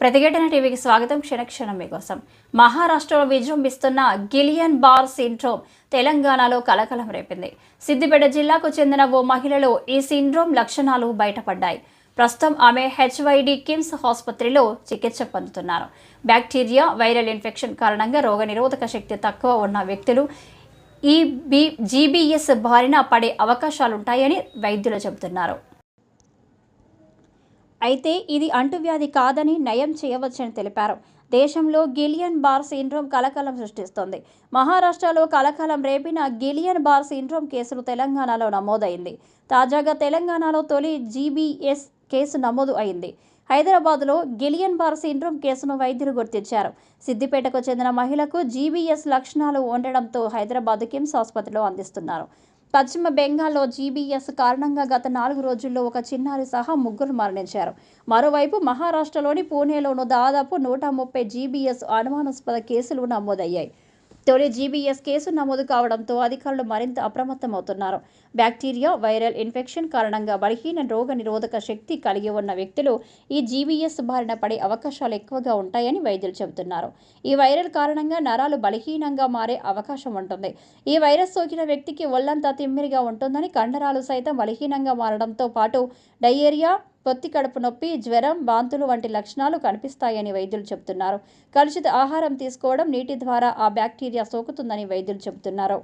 ప్రతిఘటన టీవీకి స్వాగతం. క్షణక్షణం మీకోసం మహారాష్ట్రలో విజృంభిస్తున్న గిలియన్ బార్ సిండ్రోమ్ తెలంగాణలో కలకలం రేపింది. సిద్దిపేట జిల్లాకు చెందిన ఓ మహిళలో ఈ సిండ్రోమ్ లక్షణాలు బయటపడ్డాయి. ప్రస్తుతం ఆమె హెచ్వైడి కిమ్స్ ఆసుపత్రిలో చికిత్స పొందుతున్నారు. బ్యాక్టీరియా వైరల్ ఇన్ఫెక్షన్ కారణంగా రోగనిరోధక శక్తి తక్కువ ఉన్న వ్యక్తులు ఈ బి జీబీఎస్ బారిన పడే అవకాశాలుంటాయని వైద్యులు చెబుతున్నారు. అయితే ఇది అంటువ్యాధి కాదని నయం చేయవచ్చని తెలిపారు. దేశంలో గిలియన్ బార్ సిండ్రోమ్ కలకలం సృష్టిస్తోంది. మహారాష్ట్రలో కలకలం రేపిన గిలియన్ బార్ సిండ్రోమ్ కేసులు తెలంగాణలో నమోదైంది. తాజాగా తెలంగాణలో తొలి జీబీఎస్ కేసు నమోదు అయింది. హైదరాబాద్లో గిలియన్ బార్ సిండ్రోమ్ కేసును వైద్యులు గుర్తించారు. సిద్దిపేటకు చెందిన మహిళకు జీబీఎస్ లక్షణాలు ఉండడంతో హైదరాబాద్ కిమ్స్ ఆసుపత్రిలో అందిస్తున్నారు. పశ్చిమ బెంగాల్లో జీబీఎస్ కారణంగా గత నాలుగు రోజుల్లో ఒక చిన్నారి సహా ముగ్గురు మరణించారు. మరోవైపు మహారాష్ట్రలోని పూణేలోనూ దాదాపు నూట ముప్పై జీబీఎస్ అనుమానాస్పద కేసులు నమోదయ్యాయి. తొలి జీబీఎస్ కేసు నమోదు కావడంతో అధికారులు మరింత అప్రమత్తమవుతున్నారు. బ్యాక్టీరియా వైరల్ ఇన్ఫెక్షన్ కారణంగా బలహీన రోగ నిరోధక శక్తి కలిగి ఉన్న వ్యక్తులు ఈ జీబీఎస్ బారిన పడే అవకాశాలు ఎక్కువగా ఉంటాయని వైద్యులు చెబుతున్నారు. ఈ వైరల్ కారణంగా నరాలు బలహీనంగా మారే అవకాశం ఉంటుంది. ఈ వైరస్ సోకిన వ్యక్తికి ఒళ్ళంతా తిమ్మిరిగా ఉంటుందని కండరాలు సైతం బలహీనంగా మారడంతో పాటు డయేరియా పొత్తి కడుపు నొప్పి జ్వరం వాంతులు వంటి లక్షణాలు కనిపిస్తాయని వైద్యులు చెబుతున్నారు. కలుషిత ఆహారం తీసుకోవడం నీటి ద్వారా ఆ బ్యాక్టీరియా సోకుతుందని వైద్యులు చెబుతున్నారు.